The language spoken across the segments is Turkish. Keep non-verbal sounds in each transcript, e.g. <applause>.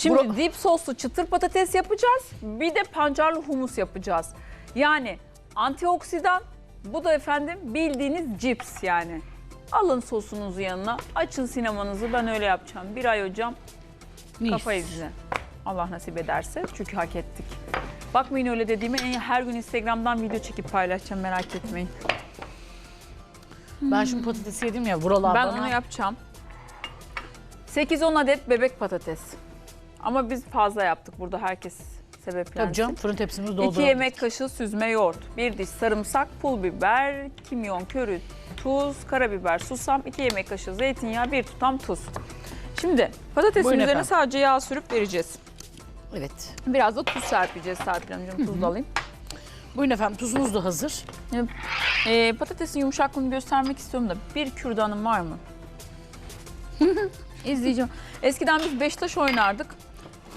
Şimdi Bura- dip soslu çıtır patates yapacağız. Bir de pancarlı humus yapacağız. Yani antioksidan bu da efendim bildiğiniz cips yani. Alın sosunuzu yanına. Açın sinemanızı. Ben öyle yapacağım. Bir ay hocam Mis. kafayı size. Allah nasip ederse. Çünkü hak ettik. Bakmayın öyle dediğime. Her gün Instagram'dan video çekip paylaşacağım. Merak etmeyin. Ben şimdi patates yedim ya buralar Ben onu yapacağım. 8-10 adet bebek patates. Ama biz fazla yaptık. Burada herkes sebeplensin. Tabii canım fırın tepsimizi dolduralım. 2 yemek kaşığı süzme yoğurt, 1 diş sarımsak, pul biber, kimyon, körü, tuz, karabiber, susam, 2 yemek kaşığı zeytinyağı, 1 tutam tuz. Şimdi patatesin Buyurun üzerine efendim. sadece yağ sürüp vereceğiz. Evet. Biraz da tuz serpeceğiz Serpil Hanımcığım. Tuz da alayım. Buyurun efendim tuzunuz da hazır. Ee, patatesin yumuşaklığını göstermek istiyorum da bir kürdanım var mı? <laughs> İzleyeceğim. Eskiden biz Beşiktaş oynardık.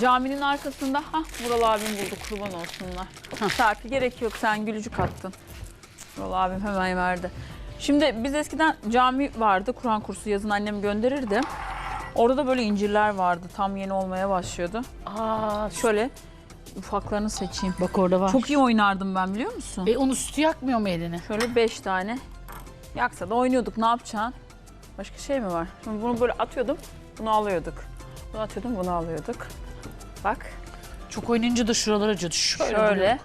Caminin arkasında, ha Vural abim buldu kurban olsunlar. Serpil gerek yok sen gülücük attın. Vural abim hemen verdi. Şimdi biz eskiden cami vardı, Kur'an kursu yazın annem gönderirdi. Orada da böyle incirler vardı, tam yeni olmaya başlıyordu. Aa, Şöyle ufaklarını seçeyim. bak orada var. Çok iyi oynardım ben biliyor musun? E onu sütü yakmıyor mu elini? Şöyle beş tane. Yaksa da oynuyorduk. Ne yapacaksın? Başka şey mi var? Şimdi bunu böyle atıyordum. Bunu alıyorduk. Bunu atıyordum. Bunu alıyorduk. Bak. Çok oynayınca da şuralar acıdı. Şöyle. Şöyle. duruyor.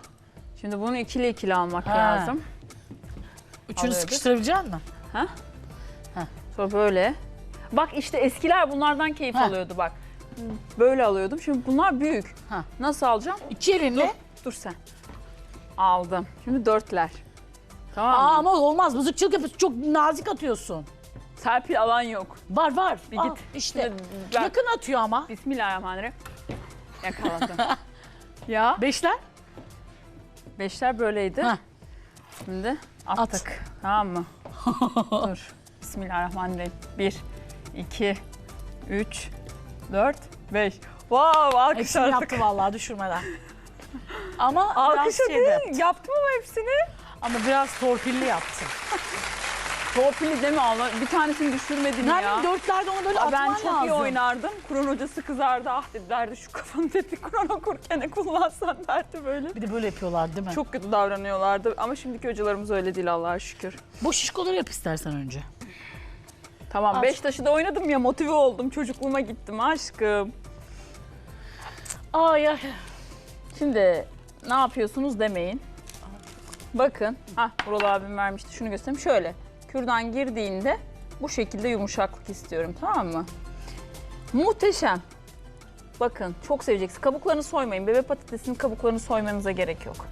Şimdi bunu ikili ikili almak Ha. lazım. Üçünü alıyorduk. sıkıştırabilecek misin? Sonra böyle. Bak işte eskiler bunlardan keyif Ha. alıyordu bak. Böyle alıyordum. Şimdi bunlar büyük. Ha. Nasıl alacağım? İki elinle. Dur sen. Aldım. Şimdi dörtler. Tamam Aa, mı? ama olmaz. Mızıkçılık yapıyorsun. Çok nazik atıyorsun. Serpil alan yok. Var var. Bir git. işte. Şimdi ben- Yakın atıyor ama. Bismillahirrahmanirrahim. Yakaladım. <laughs> ya. Beşler. Beşler böyleydi. Heh. Şimdi attık. Tamam mı? <laughs> Dur. Bismillahirrahmanirrahim. Bir, iki, üç, dört, beş. Wow, alkış Hepsini artık. yaptı vallahi düşürmeden. Ama Alkış biraz hadi. şey de yaptı. Yaptım ama hepsini. Ama biraz torpilli yaptı. <laughs> Torpili deme Allah. Bir tanesini düşürmedin ya. Nermin dörtlerde onu böyle Aa, atman ben çok lazım. iyi oynardım. Kur'an hocası kızardı. Ah dedi derdi şu kafanı dedi <laughs> Kur'an okurken kullansan derdi böyle. Bir de böyle yapıyorlar değil mi? Çok kötü davranıyorlardı ama şimdiki hocalarımız öyle değil Allah'a şükür. Bu şişkoları yap istersen önce. Tamam Al. Beşiktaş'ı da oynadım ya motive oldum. Çocukluğuma gittim aşkım. Ay ay. Şimdi ne yapıyorsunuz demeyin. Bakın. Hah Vural abim vermişti. Şunu göstereyim. Şöyle. Kürdan girdiğinde bu şekilde yumuşaklık istiyorum. Tamam mı? Muhteşem. Bakın çok seveceksiniz. Kabuklarını soymayın. Bebek patatesinin kabuklarını soymanıza gerek yok.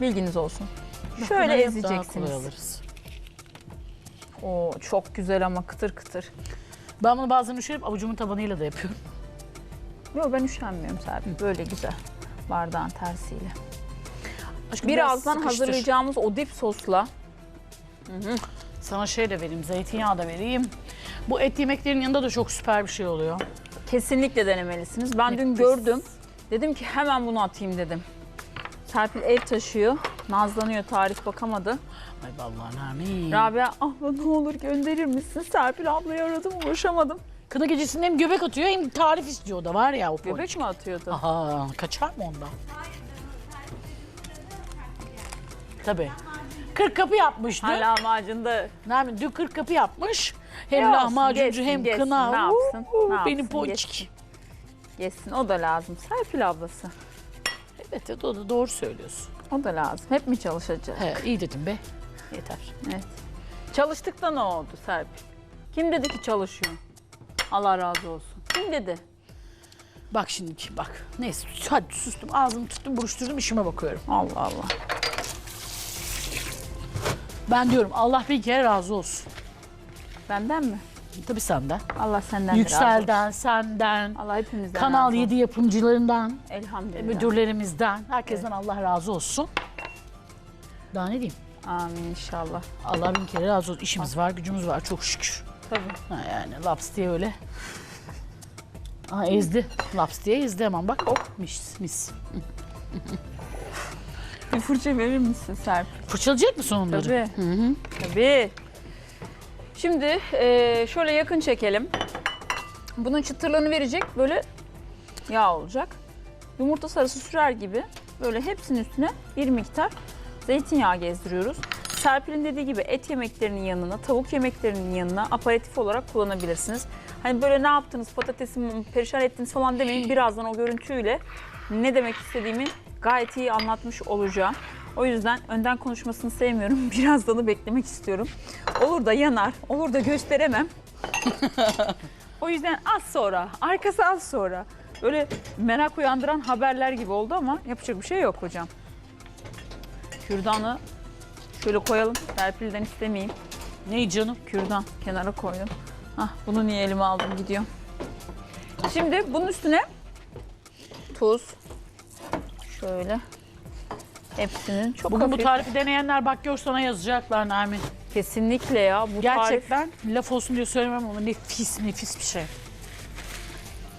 Bilginiz olsun. Şöyle yap, Daha ezeceksiniz. Oo çok güzel ama kıtır kıtır. Ben bunu bazen üşürüp avucumun tabanıyla da yapıyorum. <laughs> Yok ben üşenmiyorum Serpil. Böyle güzel. Bardağın tersiyle. Aşkım Birazdan hazırlayacağımız o dip sosla Sana şey de vereyim, zeytinyağı da vereyim. Bu et yemeklerin yanında da çok süper bir şey oluyor. kesinlikle denemelisiniz. Ben dün Nefis. gördüm. Dedim ki hemen bunu atayım dedim. Serpil ev taşıyor. Nazlanıyor tarif bakamadı. Ay vallahi Nermin. Rabia abla ne olur gönderir misin? Serpil ablayı aradım uğraşamadım. Kına gecesinde hem göbek atıyor hem tarif istiyor da var ya o Göbek ponçik. mi atıyordu? Aha kaçar mı ondan? Tabii. Kırk kapı yapmış dün. Ha lahmacunda Nermin dün kırk kapı yapmış. Hem olsun, lahmacuncu geçsin, hem geçsin. kına. Ne yapsın, Uuu, ne Benim yapsın, ponçik. yesin o da lazım. Serpil ablası. Evet, evet o da doğru söylüyorsun. O da lazım. Hep mi çalışacak? He, iyi dedim be. Yeter. Evet. Çalıştık da ne oldu Serpil? Kim dedi ki çalışıyor? Allah razı olsun. Kim dedi? Bak şimdi bak. Neyse hadi sustum ağzımı tuttum buruşturdum işime bakıyorum. Allah Allah. Ben diyorum Allah bir kere razı olsun. Benden mi? Tabii senden. Allah senden de razı olsun. Yüksel'den, senden, Allah hepimizden Kanal razı 7 yapımcılarından, olsun. Elhamdülillah. müdürlerimizden, herkesten Allah razı olsun. Daha ne diyeyim? Amin inşallah. Allah bin kere razı olsun. İşimiz var, gücümüz var çok şükür. Tabii. Ha yani laps diye öyle. Aa ezdi. Laps diye ezdi hemen bak. Hop mis mis. <laughs> Bir fırça verir misin Serpil? Fırçalayacak mısın onları? Tabii. Tabii. Şimdi eee, şöyle yakın çekelim. Bunun çıtırlığını verecek böyle yağ olacak. Yumurta sarısı sürer gibi böyle hepsinin üstüne bir miktar zeytinyağı gezdiriyoruz. Serpil'in dediği gibi et yemeklerinin yanına, tavuk yemeklerinin yanına aparatif olarak kullanabilirsiniz. Hani böyle ne yaptınız, patatesi mi perişan ettiniz falan demeyin. Birazdan o görüntüyle ne demek istediğimi gayet iyi anlatmış olacağım. O yüzden önden konuşmasını sevmiyorum. <laughs> Birazdanı beklemek istiyorum. Olur da yanar, olur da gösteremem. <laughs> o yüzden az sonra, arkası az sonra. Böyle merak uyandıran haberler gibi oldu ama yapacak bir şey yok hocam. Kürdanı şöyle koyalım. Serpil'den istemeyeyim. Ney canım? Kürdan kenara koydum. Hah, bunu niye elime aldım gidiyorum. Şimdi bunun üstüne tuz. Şöyle. Hepsinin çok Bugün bu hafif. tarifi deneyenler bak gör sana yazacaklar Nermin. Kesinlikle ya. Bu tarif Gerçekten laf olsun diye söylemem ama nefis nefis bir şey.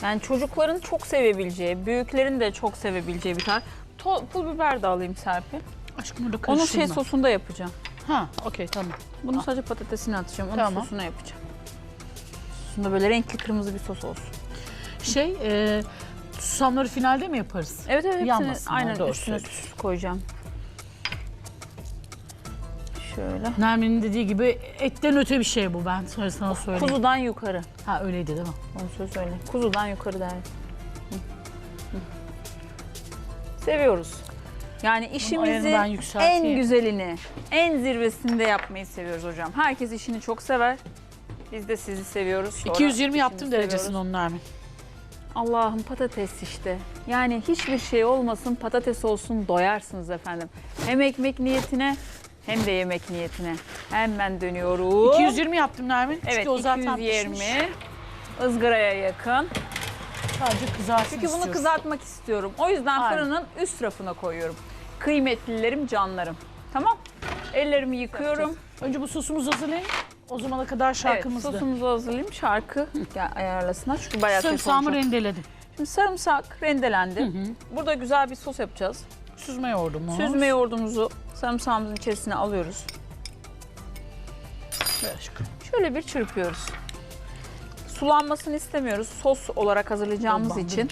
yani çocukların çok sevebileceği, büyüklerin de çok sevebileceği bir tarif. To- pul biber de alayım Serpil. Aşkım burada Onu karıştırma. şey sosunda yapacağım. Ha okey tamam. Bunu sadece patatesini atacağım. Onu Tamam. sosuna yapacağım. Sosunda böyle renkli kırmızı bir sos olsun. Şey e, susamları finalde mi yaparız? Evet evet hepsini Yanmasınlar, aynen doğru üstüne söylüyorsun. koyacağım. Şöyle. Nermin'in dediği gibi etten öte bir şey bu ben sonra sana söyleyeyim. Kuzudan yukarı. Ha öyleydi değil mi? Onu söz öyle. Kuzudan yukarı der. Hı. Hı. Seviyoruz. Yani ayarını işimizi ben yükselteyim. en güzelini, en zirvesinde yapmayı seviyoruz hocam. Herkes işini çok sever. Biz de sizi seviyoruz. Sonra 220 yaptım işimizi derecesini seviyoruz. onun Nermin. Allah'ım patates işte. Yani hiçbir şey olmasın patates olsun doyarsınız efendim. Hem ekmek niyetine hem de yemek niyetine. Hemen dönüyorum. 220 yaptım Nermin. Evet Çünkü o zaten 220. pişmiş. ızgaraya yakın. Sadece kızarsın Çünkü bunu kızartmak istiyorum. O yüzden Aynen. fırının üst rafına koyuyorum. Kıymetlilerim, canlarım. Tamam. Ellerimi yıkıyorum. Önce bu sosumuzu hazırlayın. O zamana kadar şarkımızdı. Evet, sosumuzu hazırlayayım. Şarkı <laughs> ya, ayarlasınlar. Çünkü bayağı Sarımsağımı rendeledim. Şimdi sarımsak rendelendi. Burada güzel bir sos yapacağız. Süzme yoğurdumu. Süzme yoğurdumuzu sarımsağımızın içerisine alıyoruz. Şöyle bir çırpıyoruz. Sulanmasını istemiyoruz. Sos olarak hazırlayacağımız için.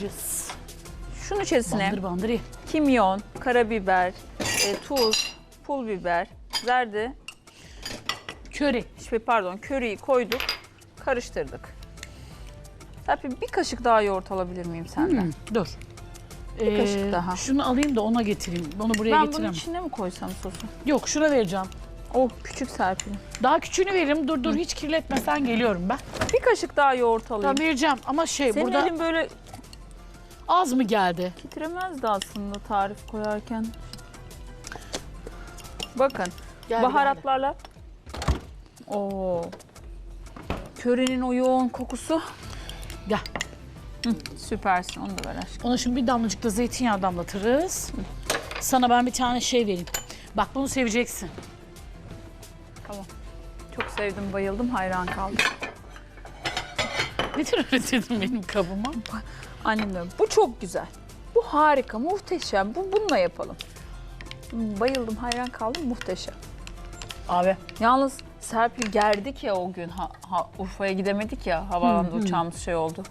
Şunun içerisine Bandır bandır kimyon, karabiber, e, tuz, pul biber, zerde, Köri. şey, pardon köriyi koyduk, karıştırdık. Serpil bir kaşık daha yoğurt alabilir miyim senden? Hmm, dur. Bir kaşık daha. Şunu alayım da ona getireyim. Onu buraya Ben bunun getiremem. içine mi koysam sosu? Yok şuna vereceğim. Oh küçük Serpil. Daha küçüğünü veririm. Dur dur hiç kirletmesen geliyorum ben. Bir kaşık daha yoğurt alayım. Tamam vereceğim ama şey Senin burada elin böyle az mı geldi? titremezdi aslında tarif koyarken. Bakın Geldi, baharatlarla. Oo. Körenin o yoğun kokusu. Gel. Hı, süpersin onu da ver aşkım. Ona şimdi bir damlacık da zeytinyağı damlatırız. Sana ben bir tane şey vereyim. Bak bunu seveceksin. Tamam. Çok sevdim, bayıldım, hayran kaldım. Nedir öyle dedim benim kabıma? Annem bu çok güzel. Bu harika, muhteşem. Bu bununla yapalım. Bayıldım, hayran kaldım, muhteşem. Abi. Yalnız Serpil gerdik ya o gün. Ha, ha- Urfa'ya gidemedik ya. Havaalanında uçağımız şey oldu.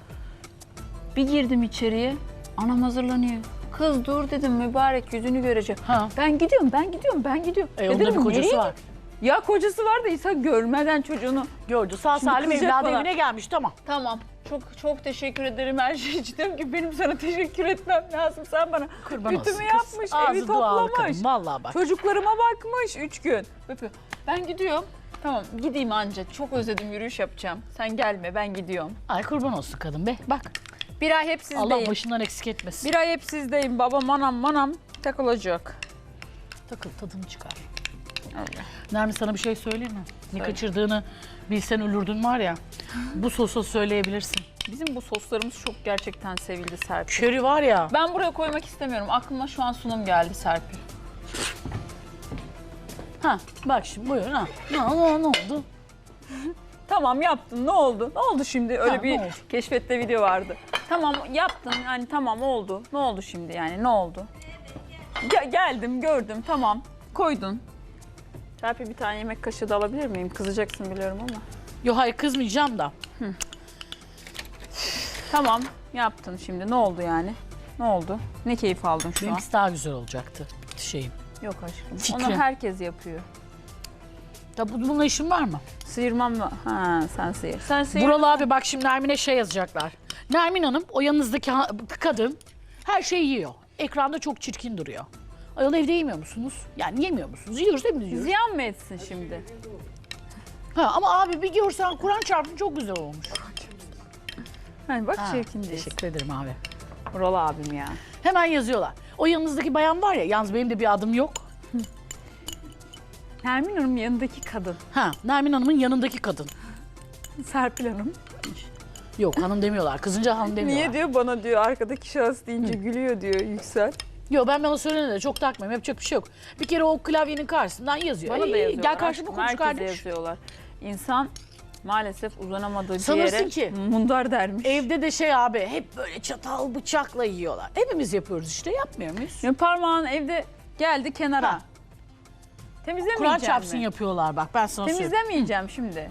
Bir girdim içeriye. Anam hazırlanıyor. Kız dur dedim mübarek yüzünü göreceğim. Ha. Ben gidiyorum, ben gidiyorum, ben gidiyorum. E, Ya onda bir dedim, kocası nereye var. Ya kocası var da insan görmeden çocuğunu. Gördü. Sağ Şimdi salim kızacak evladı bana. evine gelmiş tamam. Tamam. Çok çok teşekkür ederim her şey için. Diyorum ki benim sana teşekkür etmem lazım. Sen bana Kurban olsun yapmış, Ağzı evi dualı toplamış. kadın. Vallahi bak. Çocuklarıma bakmış üç gün. Öpüyor. Ben gidiyorum. Tamam gideyim anca. Çok özledim yürüyüş yapacağım. Sen gelme ben gidiyorum. Ay kurban olsun kadın be. Bak. Bir ay hep sizdeyim. Allah başından eksik etmesin. Bir ay hep sizdeyim. Babam manam manam takılacak. Takıl tadını çıkar. Öyle. Nermin sana bir şey söyleyeyim mi? Ne Söyle. kaçırdığını bilsen ölürdün var ya. Bu sosa söyleyebilirsin. Bizim bu soslarımız çok gerçekten sevildi Serpil. Köri var ya. Ben buraya koymak istemiyorum. Aklıma şu an sunum geldi Serpil. Ha bak şimdi buyur ha. Ne, ne, ne oldu? <laughs> Tamam yaptın ne oldu? Ne oldu şimdi? Öyle Tamam, bir oldu? keşfette video vardı. Tamam yaptın yani tamam oldu. Ne oldu şimdi yani ne oldu? Ge- geldim gördüm tamam koydun. Serpil bir tane yemek kaşığı da alabilir miyim? Kızacaksın biliyorum ama. Yok hayır kızmayacağım da. Tamam Yaptın şimdi. Ne oldu yani? Ne oldu? Ne keyif aldın şu an? Benimkisi daha güzel olacaktı şeyim. Yok aşkım. Fikri. Onu herkes yapıyor. Ya bu- bununla işin var mı? Sıyırmam mı? Ha sen sıyır. Sen sıyır. Buralı abi bak şimdi Nermin'e şey yazacaklar. Nermin Hanım o yanınızdaki ha- kadın her şeyi yiyor. Ekranda çok çirkin duruyor. Ayol evde yemiyor musunuz? Yani yemiyor musunuz? Yiyoruz değil mi? Yiyoruz. Ziyan mı etsin şimdi? Ha, ama abi bir görsen Kur'an çarptın çok güzel olmuş. Hani bak Ha, çirkin değil. Teşekkür ederim abi. Vural abim ya. Hemen yazıyorlar. O yanınızdaki bayan var ya, yalnız benim de bir adım yok. Nermin Hanım yanındaki kadın. Ha, Nermin Hanım'ın yanındaki kadın. Serpil Hanım. Yok hanım demiyorlar, kızınca hanım demiyorlar. Niye diyor bana diyor arkadaki şahıs deyince gülüyor diyor Yüksel. Yok ben bana söylene de çok takmıyorum, yapacak bir şey yok. Bir kere o klavyenin karşısından yazıyor. Bana da Ey, yazıyorlar. Gel karşıma konuş herkese kardeş. yazıyorlar. İnsan maalesef uzanamadığı Sanırsın ciğere ki- mundar dermiş. Evde de şey abi, hep böyle çatal bıçakla yiyorlar. Hepimiz yapıyoruz işte, yapmıyor muyuz? Ya parmağın evde geldi kenara. Ha. Temizlemeyeceğim Kur'an çarpsın mi? yapıyorlar bak ben sana söyleyeyim. Temizlemeyeceğim şimdi.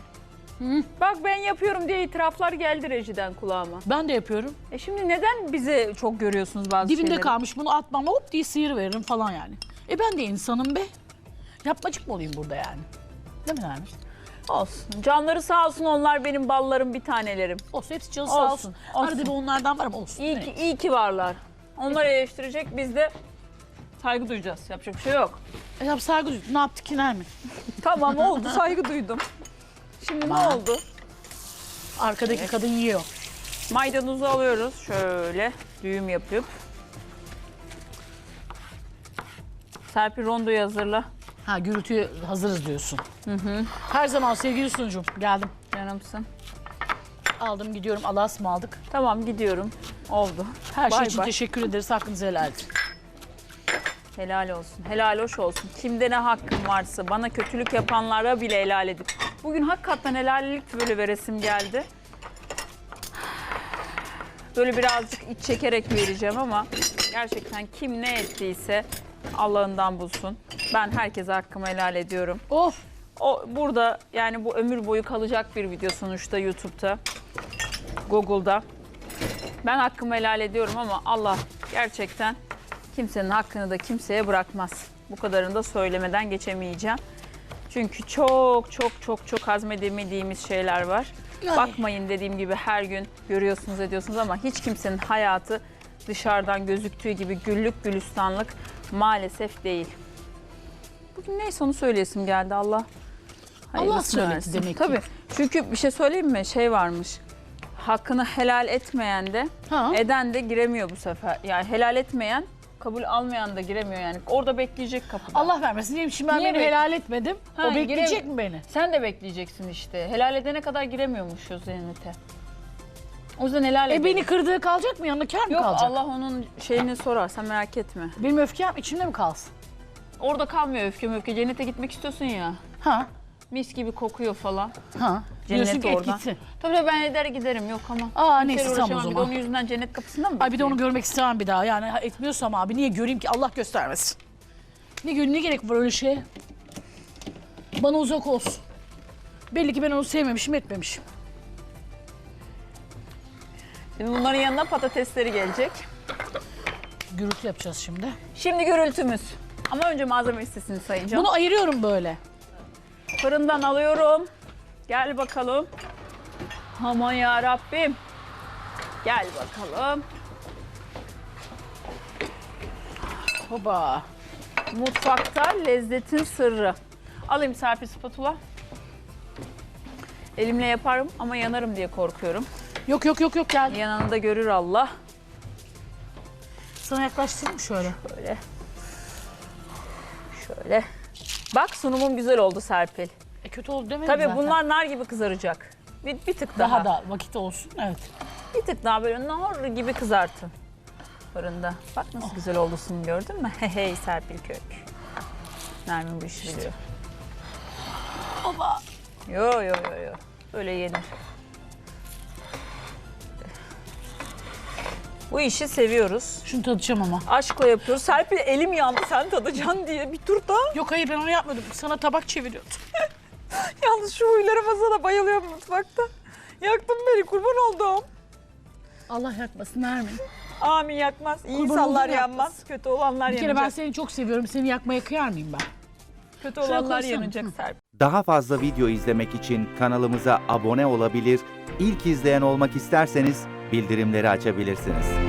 Bak ben yapıyorum diye itiraflar geldi rejiden kulağıma. Ben de yapıyorum. E şimdi neden bize çok görüyorsunuz bazı Dibinde şeyleri? kalmış bunu atmam hop diye sıyır veririm falan yani. E ben de insanım be. Yapmacık mı olayım burada yani? Değil mi yani? Olsun. Canları sağ olsun onlar benim ballarım bir tanelerim. Olsun hepsi canı sağ Olsun, olsun. olsun. Arada bir onlardan var ama olsun. İyi ki, iyi ki varlar. Onlar eleştirecek biz de saygı duyacağız. Yapacak bir şey yok. E, ya saygı duy- ne yaptık ki mi? <laughs> Tamam oldu saygı duydum. Şimdi ne oldu? Arkadaki kadın yiyor. Maydanozu alıyoruz şöyle düğüm yapıp. Serpil rondoyu hazırla. Ha gürültüye hazırız diyorsun. Her zaman sevgili sunucum geldim. Canımsın. Aldım gidiyorum Allah'a ısmarladık. Tamam gidiyorum. Oldu. Her şey Bay için bay. teşekkür ederiz. Hakkınızı helal edin. Helal olsun. Helal hoş olsun. Kimde ne hakkım varsa bana kötülük yapanlara bile helal edip. Bugün hakikaten helallik böyle veresim geldi. Böyle birazcık iç çekerek vereceğim ama gerçekten kim ne ettiyse Allah'ından bulsun. Ben herkese hakkımı helal ediyorum. Of. O burada yani bu ömür boyu kalacak bir video sonuçta YouTube'da, Google'da. Ben hakkımı helal ediyorum ama Allah gerçekten kimsenin hakkını da kimseye bırakmaz. Bu kadarını da söylemeden geçemeyeceğim. Çünkü çok çok çok çok hazmedemediğimiz şeyler var. Ay. Bakmayın dediğim gibi her gün görüyorsunuz ediyorsunuz ama hiç kimsenin hayatı dışarıdan gözüktüğü gibi güllük gülistanlık maalesef değil. Bugün neyse onu söyleyesim geldi Allah. söyledi versin. demek ki. Tabii. Çünkü bir şey söyleyeyim mi? Şey varmış. Hakkını helal etmeyen de Ha. eden de giremiyor bu sefer. Yani helal etmeyen kabul almayan da giremiyor yani. Orada bekleyecek kapıda. Allah vermesin diyeyim şimdi ben Niye beni bek- helal etmedim. Ha, o bekleyecek girem- mi beni? Sen de bekleyeceksin işte. Helal edene kadar giremiyormuşuz cennete. O yüzden helal E edelim. beni kırdığı kalacak mı? Yanında kar mı Yok kalacak? Allah onun şeyini sorar sen merak etme. Benim öfkem içimde mi kalsın? Orada kalmıyor öfke möfke. Cennete gitmek istiyorsun ya. Ha. Mis gibi kokuyor falan. Ha. Cennet Diyorsun ki et oradan. gitsin. Tabii tabii ben eder giderim yok ama. Aa neyse tamam o uğraşamam. Bir de zaman. onun yüzünden cennet kapısında mı Ay bir de onu görmek istemem bir daha. Yani ha, etmiyorsam abi niye göreyim ki Allah göstermesin. Ne gör ne gerek var öyle şeye? Bana uzak olsun. Belli ki ben onu sevmemişim, etmemişim. Şimdi bunların yanına patatesleri gelecek. Gürültü yapacağız şimdi. Şimdi gürültümüz. Ama önce malzeme listesini sayacağım. Bunu ayırıyorum böyle. Fırından alıyorum. Gel bakalım. Aman ya Rabbim. Gel bakalım. Hoba. Mutfakta lezzetin sırrı. Alayım Serpil spatula. Elimle yaparım ama yanarım diye korkuyorum. Yok yok yok yok gel. Yanında görür Allah. Sana yaklaştırayım mı şöyle? Böyle. Şöyle. Bak sunumum güzel oldu Serpil. E kötü oldu demedim Tabii zaten. bunlar nar gibi kızaracak. Bir, bir tık daha. daha da vakit olsun. Evet. Bir tık daha böyle nar gibi kızartın. Fırında. Bak nasıl güzel oldu sunum gördün mü? Hey <laughs> hey Serpil Kök. Nermin bu işi biliyor. Hoba. Yo yo yo yo. Böyle yenir. Bu işi seviyoruz. Şunu tadacağım ama. Aşkla yapıyoruz. Serpil elim yandı sen tadacaksın diye bir tur daha. Yok hayır ben onu yapmadım. Sana tabak çeviriyordum. <laughs> Yalnız şu huylarıma sana bayılıyorum mutfakta. Yaktın beni kurban oldum. Allah yakmasın Nermin. Amin yakmaz. İyi Kurban insanlar yanmaz. yakmasın. Kötü olanlar Bir kere yanacak. ben seni çok seviyorum. Seni yakmaya kıyar mıyım ben? Kötü Şuraya olanlar koysana. yanacak Hı. Serpil. Daha fazla video izlemek için kanalımıza abone olabilir, ilk izleyen olmak isterseniz bildirimleri açabilirsiniz.